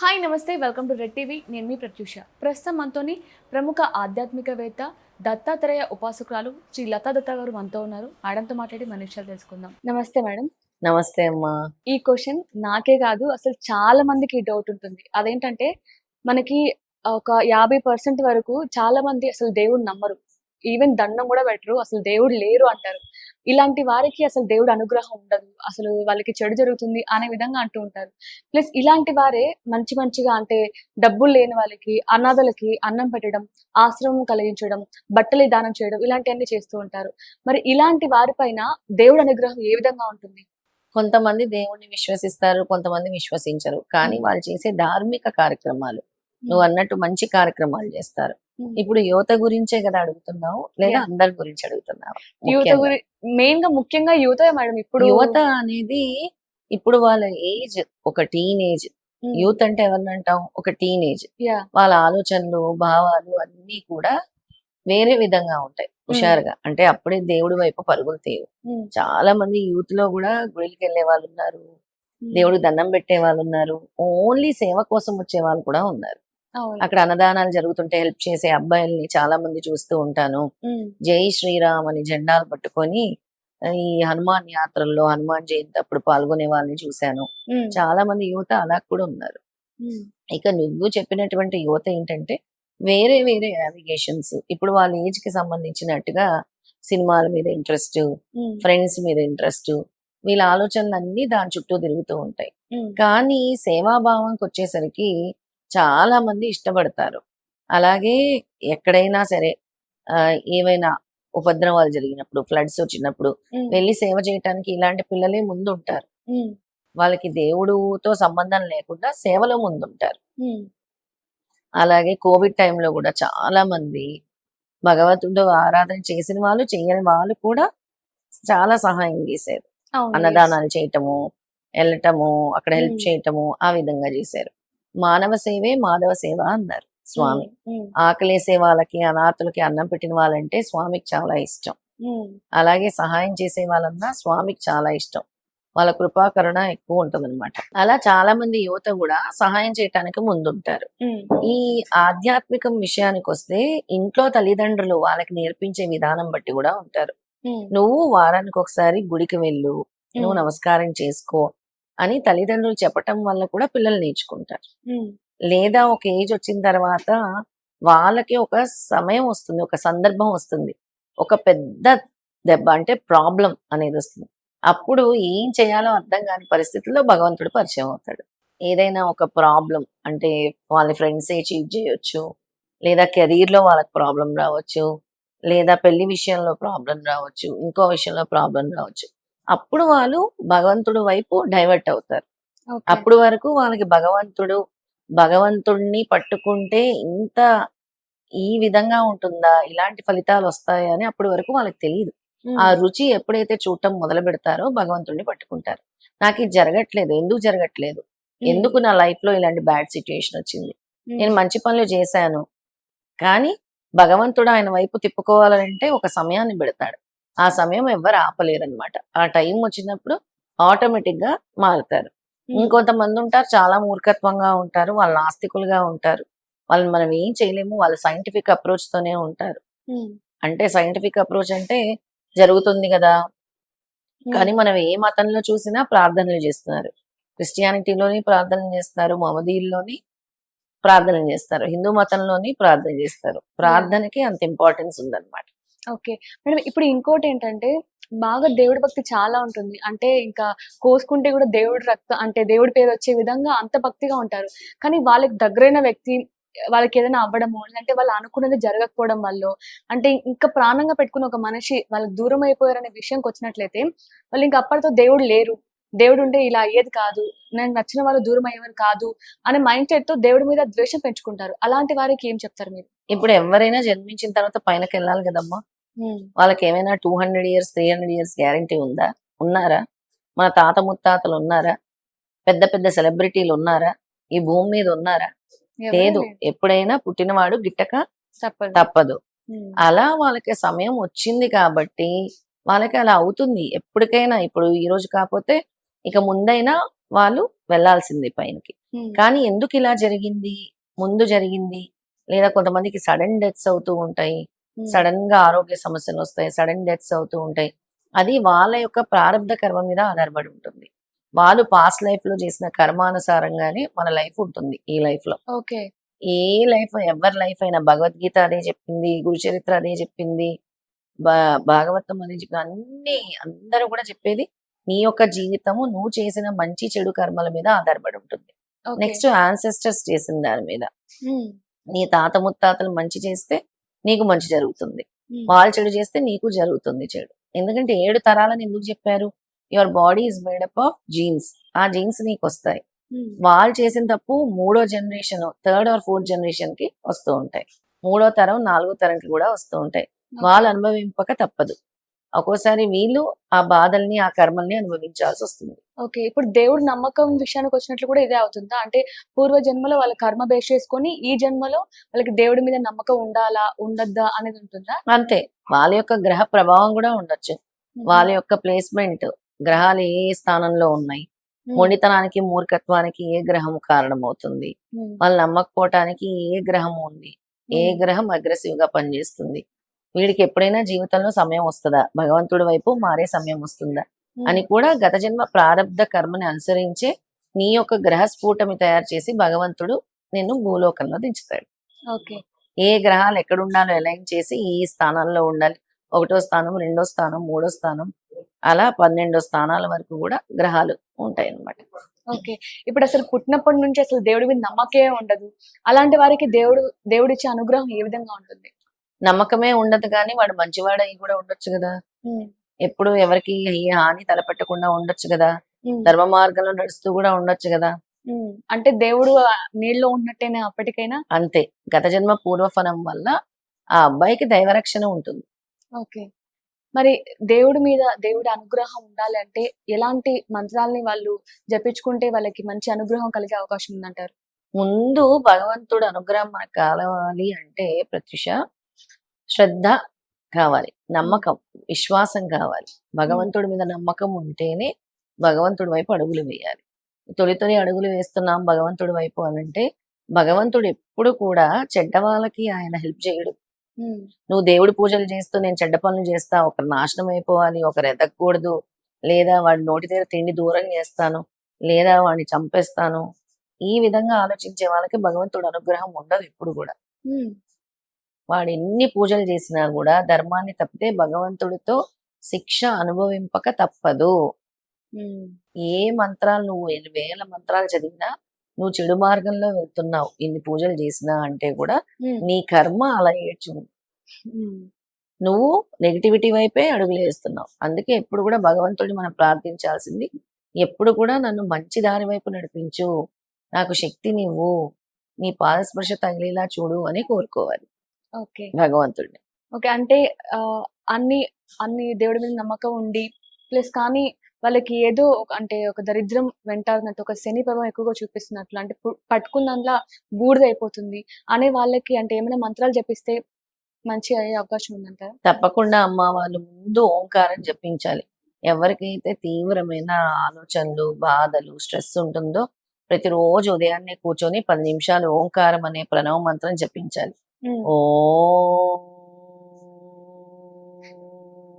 Hi నమస్తే. Welcome to red TV. నేను మీ ప్రత్యూష. ప్రస్తుతం మనతోని ప్రముఖ ఆధ్యాత్మికవేత్త దత్తాత్రేయ ఉపాసకురాలు శ్రీ లతా దత్తా గారు మనతో ఉన్నారు. మేడంతో మాట్లాడి మన విషయాలు తెలుసుకుందాం. నమస్తే మేడం. నమస్తే అమ్మా. ఈ క్వశ్చన్ నాకే కాదు అసలు చాలా మందికి డౌట్ ఉంటుంది. అదేంటంటే మనకి ఒక యాభై పర్సెంట్ వరకు చాలా మంది అసలు దేవుడు నమ్మరు. ఈవెన్ దండం కూడా పెట్టరు అసలు దేవుడు లేరు అంటారు. ఇలాంటి వారికి అసలు దేవుడు అనుగ్రహం ఉండదు. అసలు వాళ్ళకి చెడు జరుగుతుంది అనే విధంగా అంటూ ఉంటారు. ప్లస్ ఇలాంటి వారే మంచి మంచిగా అంటే డబ్బులు లేని వాళ్ళకి అనాథలకి అన్నం పెట్టడం ఆశ్రమం కలిగించడం బట్టలు దానం చేయడం ఇలాంటివన్నీ చేస్తూ ఉంటారు. మరి ఇలాంటి వారిపైన దేవుడు అనుగ్రహం ఏ విధంగా ఉంటుంది? కొంతమంది దేవుణ్ణి విశ్వసిస్తారు కొంతమంది విశ్వసించరు. కానీ వాళ్ళు చేసే ధార్మిక కార్యక్రమాలు. నువ్వు అన్నట్టు మంచి కార్యక్రమాలు చేస్తారు. ఇప్పుడు యువత గురించే కదా అడుగుతున్నావు? లేదా. అందరి గురించి అడుగుతున్నావు? యువత. గురి మెయిన్గా ముఖ్యంగా యువత మేడం ఇప్పుడు యువత అనేది ఇప్పుడు వాళ్ళ ఏజ్ ఒక టీనేజ్. యూత్ అంటే ఎవరిని అంటాం ఒక టీనేజ్. వాళ్ళ ఆలోచనలు భావాలు అన్నీ కూడా వేరే విధంగా ఉంటాయి హుషారుగా. అంటే అప్పుడే దేవుడి వైపు పరుగులు తీయవు. చాలా మంది యూత్లో కూడా గుడికి వెళ్ళే వాళ్ళు ఉన్నారు. దేవుడికి దండం పెట్టే వాళ్ళు ఉన్నారు. ఓన్లీ సేవ కోసం వచ్చే వాళ్ళు కూడా ఉన్నారు. అక్కడ అన్నదానాలు జరుగుతుంటే హెల్ప్ చేసే అబ్బాయిల్ని చాలా మంది చూస్తూ ఉంటాను. జై శ్రీరామ్ అని జెండాలు పట్టుకొని ఈ హనుమాన్ యాత్రల్లో హనుమాన్ జయంతి అప్పుడు పాల్గొనే వాళ్ళని చూశాను. చాలా మంది యువత అలా కూడా ఉన్నారు. ఇక నువ్వు చెప్పినటువంటి యువత ఏంటంటే వేరే వేరే నావిగేషన్స్ ఇప్పుడు వాళ్ళ ఏజ్కి సంబంధించినట్టుగా సినిమాల మీద ఇంట్రెస్ట్ ఫ్రెండ్స్ మీద ఇంట్రెస్ట్ వీళ్ళ ఆలోచనలు అన్ని దాని చుట్టూ తిరుగుతూ ఉంటాయి. కానీ సేవాభావంకి వచ్చేసరికి చాలా మంది ఇష్టపడతారు. అలాగే ఎక్కడైనా సరే ఏవైనా ఉపద్రవాలు జరిగినప్పుడు ఫ్లడ్స్ వచ్చినప్పుడు వెళ్ళి సేవ చేయటానికి ఇలాంటి పిల్లలే ముందు ఉంటారు వాళ్ళకి దేవుడుతో సంబంధం లేకుండా సేవలో ముందుంటారు. అలాగే కోవిడ్ టైంలో కూడా చాలా మంది భగవంతుడు ఆరాధన చేసిన వాళ్ళు చేయని వాళ్ళు కూడా చాలా సహాయం చేశారు. అన్నదానాలు చేయటము వెళ్ళటము అక్కడ హెల్ప్. చేయటము ఆ విధంగా చేశారు. మానవ సేవే మాధవ సేవ అన్నారు. స్వామి. ఆకలేసే వాళ్ళకి అనాథలకి అన్నం పెట్టిన వాళ్ళంటే స్వామికి చాలా ఇష్టం. అలాగే సహాయం చేసే వాళ్ళన్నా స్వామికి చాలా ఇష్టం. వాళ్ళ కృపాకరుణ ఎక్కువ ఉంటదన్నమాట. అలా చాలా మంది యువత కూడా సహాయం చేయటానికి ముందుంటారు. ఈ ఆధ్యాత్మికం విషయానికి వస్తే ఇంట్లో తల్లిదండ్రులు వాళ్ళకి నేర్పించే విధానం బట్టి కూడా ఉంటారు. నువ్వు వారానికి ఒకసారి గుడికి వెళ్ళు. నువ్వు నమస్కారం చేసుకో. అని తల్లిదండ్రులు చెప్పటం వల్ల కూడా పిల్లలు నేర్చుకుంటారు. లేదా ఒక ఏజ్ వచ్చిన తర్వాత వాళ్ళకి ఒక సమయం వస్తుంది ఒక సందర్భం వస్తుంది. ఒక పెద్ద దెబ్బ అంటే ప్రాబ్లం అనేది వస్తుంది. అప్పుడు ఏం చేయాలో అర్థం కాని పరిస్థితుల్లో భగవంతుడు పరిచయం అవుతాడు. ఏదైనా ఒక ప్రాబ్లం అంటే వాళ్ళ ఫ్రెండ్సే చీట్ చేయొచ్చు లేదా కెరీర్లో వాళ్ళకి ప్రాబ్లం రావచ్చు లేదా పెళ్ళి విషయంలో ప్రాబ్లం రావచ్చు ఇంకో విషయంలో ప్రాబ్లం రావచ్చు. అప్పుడు వాళ్ళు భగవంతుడు వైపు డైవర్ట్ అవుతారు. అప్పుడు వరకు వాళ్ళకి భగవంతుడు భగవంతుడిని పట్టుకుంటే ఇంత ఈ విధంగా ఉంటుందా ఇలాంటి ఫలితాలు వస్తాయా అని అప్పటి వరకు వాళ్ళకి తెలియదు ఆ రుచి ఎప్పుడైతే చూడటం మొదలు పెడతారో భగవంతుడిని పట్టుకుంటారు. నాకు ఇది జరగట్లేదు ఎందుకు జరగట్లేదు? ఎందుకు నా లైఫ్లో ఇలాంటి బ్యాడ్ సిచ్యుయేషన్ వచ్చింది? నేను మంచి పనులు చేశాను. కానీ భగవంతుడు ఆయన వైపు తిప్పుకోవాలంటే ఒక సమయాన్ని పెడతాడు. ఆ సమయం ఎవ్వరు ఆపలేరన్నమాట. ఆ టైం వచ్చినప్పుడు ఆటోమేటిక్గా మారుతారు. ఇంకొంతమంది ఉంటారు చాలా మూర్ఖత్వంగా ఉంటారు వాళ్ళు నాస్తికులుగా ఉంటారు. వాళ్ళని మనం ఏం చేయలేము వాళ్ళు సైంటిఫిక్ అప్రోచ్ తోనే ఉంటారు. అంటే సైంటిఫిక్ అప్రోచ్ అంటే జరుగుతుంది కదా. కానీ మనం ఏ మతంలో చూసినా ప్రార్థనలు చేస్తున్నారు. క్రిస్టియానిటీలోని ప్రార్థనలు చేస్తారు మమదీల్లోని ప్రార్థనలు చేస్తారు హిందూ మతంలోని ప్రార్థన చేస్తారు. ప్రార్థనకి అంత ఇంపార్టెన్స్ ఉందన్నమాట. ఓకే. మేడం ఇప్పుడు ఇంకోటి ఏంటంటే బాగా దేవుడి భక్తి చాలా ఉంటుంది. అంటే ఇంకా కోసుకుంటే కూడా దేవుడి రక్త అంటే దేవుడి పేరు వచ్చే విధంగా అంత భక్తిగా ఉంటారు. కానీ వాళ్ళకి దగ్గరైన వ్యక్తి వాళ్ళకి ఏదైనా అవ్వడము లేదంటే వాళ్ళు అనుకున్నది జరగకపోవడం వల్ల అంటే ఇంకా ప్రాణంగా పెట్టుకున్న ఒక మనిషి వాళ్ళకి దూరం అయిపోయారనే విషయంకి వచ్చినట్లయితే వాళ్ళు ఇంకా అప్పటితో దేవుడు లేరు. దేవుడు ఉంటే ఇలా అయ్యేది కాదు. నాకు నచ్చిన వాళ్ళు దూరం అయ్యేవారు కాదు అనే మైండ్ సెట్తో దేవుడి మీద ద్వేషం పెంచుకుంటారు. అలాంటి వారికి ఏం చెప్తారు మీరు? ఇప్పుడు ఎవరైనా జన్మించిన తర్వాత పైనకి వెళ్ళాలి కదమ్మా. వాళ్ళకి ఏమైనా two hundred years three hundred years guarantee ఉందా? ఉన్నారా? మన తాత ముత్తాతలు ఉన్నారా? పెద్ద పెద్ద సెలబ్రిటీలు ఉన్నారా? ఈ భూమి మీద ఉన్నారా? లేదు. ఎప్పుడైనా పుట్టినవాడు గిట్టక తప్పదు. అలా వాళ్ళకి సమయం వచ్చింది కాబట్టి వాళ్ళకి అలా అవుతుంది. ఎప్పటికైనా ఇప్పుడు ఈ రోజు కాకపోతే ఇక ముందైనా వాళ్ళు వెళ్ళాల్సింది పైనకి. కానీ ఎందుకు ఇలా జరిగింది? ముందు జరిగింది? లేదా కొంతమందికి సడన్ డెత్స్ అవుతూ ఉంటాయి. సడన్గా ఆరోగ్య సమస్యలు వస్తాయి సడన్ డెత్స్ అవుతూ ఉంటాయి. అది వాళ్ళ యొక్క ప్రారంభ కర్మ మీద ఆధారపడి ఉంటుంది. వాళ్ళు పాస్ట్ లైఫ్లో చేసిన కర్మానుసారంగానే మన లైఫ్ ఉంటుంది ఈ లైఫ్లో ఓకే. ఏ లైఫ్ ఎవరి లైఫ్ అయినా భగవద్గీత అదే చెప్పింది గురు చరిత్ర అదే చెప్పింది భాగవతం అదే చెప్పింది అన్ని అందరూ కూడా చెప్పేది నీ యొక్క జీవితము నువ్వు చేసిన మంచి చెడు కర్మల మీద ఆధారపడి ఉంటుంది. నెక్స్ట్ ఆన్సెస్టర్స్ చేసిన దాని మీద. ఉమ్, నీ తాత ముత్తాతలు మంచి చేస్తే నీకు మంచి జరుగుతుంది. ఉమ్, వాళ్ళు చెడు చేస్తే నీకు జరుగుతుంది చెడు. ఎందుకంటే ఏడు తరాలని ఎందుకు చెప్పారు? Your body is made up of genes ఆ జీన్స్ నీకు వస్తాయి. ఉమ్, వాళ్ళు చేసిన తప్పు మూడో జనరేషన్ థర్డ్ ఆర్ ఫోర్త్ జనరేషన్కి వస్తూ ఉంటాయి. మూడో తరం నాలుగో తరంకి కూడా వస్తూ ఉంటాయి. వాళ్ళు అనుభవింపక తప్పదు. ఒక్కోసారి వీళ్ళు ఆ బాధల్ని ఆ కర్మల్ని అనుభవించాల్సి వస్తుంది. ఓకే. ఇప్పుడు దేవుడి నమ్మకం విషయానికి వచ్చినట్లు కూడా ఇదే అవుతుందా? అంటే పూర్వ జన్మలో వాళ్ళ కర్మ బేస్ చేసుకొని ఈ జన్మలో వాళ్ళకి దేవుడి మీద నమ్మకం ఉండాలా ఉండద్దా అనేది ఉంటుందా? అంతే. వాళ్ళ యొక్క గ్రహ ప్రభావం కూడా ఉండొచ్చు. వాళ్ళ యొక్క ప్లేస్మెంట్ గ్రహాలు ఏ స్థానంలో ఉన్నాయి? మొండితనానికి మూర్ఖత్వానికి ఏ గ్రహం కారణమవుతుంది? వాళ్ళు నమ్మకపోవటానికి ఏ గ్రహం ఉంది? ఏ గ్రహం అగ్రెసివ్గా పనిచేస్తుంది? వీడికి ఎప్పుడైనా జీవితంలో సమయం వస్తుందా? భగవంతుడి వైపు మారే సమయం వస్తుందా? అని కూడా గత జన్మ ప్రారంధ కర్మని అనుసరించే నీ యొక్క గ్రహ స్ఫూటమి తయారు చేసి భగవంతుడు నిన్ను భూలోకంలో దించుతాడు. ఓకే. ఏ గ్రహాలు ఎక్కడ ఉండాలో అలైన్ చేసి ఈ స్థానాల్లో ఉండాలి. ఒకటో స్థానం రెండో స్థానం మూడో స్థానం అలా పన్నెండో స్థానాల వరకు కూడా గ్రహాలు ఉంటాయి అన్నమాట ఓకే. ఇప్పుడు అసలు పుట్టినప్పటి నుంచి అసలు దేవుడి మీద నమ్మకే ఉండదు. అలాంటి వారికి దేవుడు దేవుడిచ్చే అనుగ్రహం ఏ విధంగా ఉంటుంది? నమ్మకమే ఉండదు కానీ వాడు మంచివాడై కూడా ఉండొచ్చు కదా. ఎప్పుడు ఎవరికి హాని తలపెట్టకుండా ఉండొచ్చు కదా. ధర్మ మార్గంలో నడుస్తూ కూడా ఉండొచ్చు కదా. అంటే దేవుడు ఆ నీళ్ళలో ఉన్నట్టేనే అప్పటికైనా? అంతే. గత జన్మ పూర్వఫలం వల్ల ఆ అబ్బాయికి దైవరక్షణ ఉంటుంది. ఓకే. మరి దేవుడి మీద దేవుడి అనుగ్రహం ఉండాలి అంటే ఎలాంటి మంత్రాల్ని వాళ్ళు జపించుకుంటే వాళ్ళకి మంచి అనుగ్రహం కలిగే అవకాశం ఉందంటారు? ముందు భగవంతుడు అనుగ్రహం మనకు కావాలి అంటే ప్రత్యుష శ్రద్ధ కావాలి నమ్మకం విశ్వాసం కావాలి. భగవంతుడి మీద నమ్మకం ఉంటేనే భగవంతుడి వైపు అడుగులు వేయాలి. తొలి తొలి అడుగులు వేస్తున్నాం భగవంతుడి వైపు అని అంటే భగవంతుడు ఎప్పుడు కూడా చెడ్డ వాళ్ళకి ఆయన హెల్ప్ చేయడు. నువ్వు దేవుడి పూజలు చేస్తూ నేను చెడ్డ పనులు చేస్తా ఒకరు నాశనం అయిపోవాలి ఒకరు ఎదగకూడదు లేదా వాడి నోటి దగ్గర తిండి దూరం చేస్తాను లేదా వాడిని చంపేస్తాను. ఈ విధంగా ఆలోచించే వాళ్ళకి భగవంతుడు అనుగ్రహం ఉండదు ఎప్పుడు కూడా. వాడు ఎన్ని పూజలు చేసినా కూడా ధర్మాన్ని తప్పితే భగవంతుడితో శిక్ష అనుభవింపక తప్పదు. ఏ మంత్రాలు నువ్వు ఎన్ని వేల మంత్రాలు చదివినా నువ్వు చెడు మార్గంలో వెళ్తున్నావు. ఇన్ని పూజలు చేసినా అంటే కూడా నీ కర్మ అలా ఏడ్చు. నువ్వు నెగిటివిటీ వైపే అడుగులు వేస్తున్నావు. అందుకే ఎప్పుడు కూడా భగవంతుడిని మనం ప్రార్థించాల్సింది ఎప్పుడు కూడా నన్ను మంచి దారి వైపు నడిపించు. నాకు శక్తి నీవు నీ పాదస్పర్శ తగిలేలా చూడు అని కోరుకోవాలి. భగవంతుడిని. ఓకే. అంటే ఆ, అన్ని అన్ని దేవుడి మీద నమ్మకం ఉండి ప్లస్ కానీ వాళ్ళకి ఏదో ఒక అంటే ఒక దరిద్రం వెంటాడినట్టు ఒక శని ప్రభావం ఎక్కువగా చూపిస్తున్నట్లు అంటే పట్టుకున్న దాంట్లో బూడిద అయిపోతుంది అనే వాళ్ళకి అంటే ఏమైనా మంత్రాలు జపిస్తే మంచి అయ్యే అవకాశం ఉందంటారా తప్పకుండా అమ్మ వాళ్ళు ముందు ఓంకారం జపించాలి. ఎవరికైతే తీవ్రమైన ఆలోచనలు బాధలు స్ట్రెస్ ఉంటుందో ప్రతిరోజు ఉదయాన్నే కూర్చొని పది నిమిషాలు ఓంకారం అనే ప్రణవ మంత్రం జపించాలి. 哦。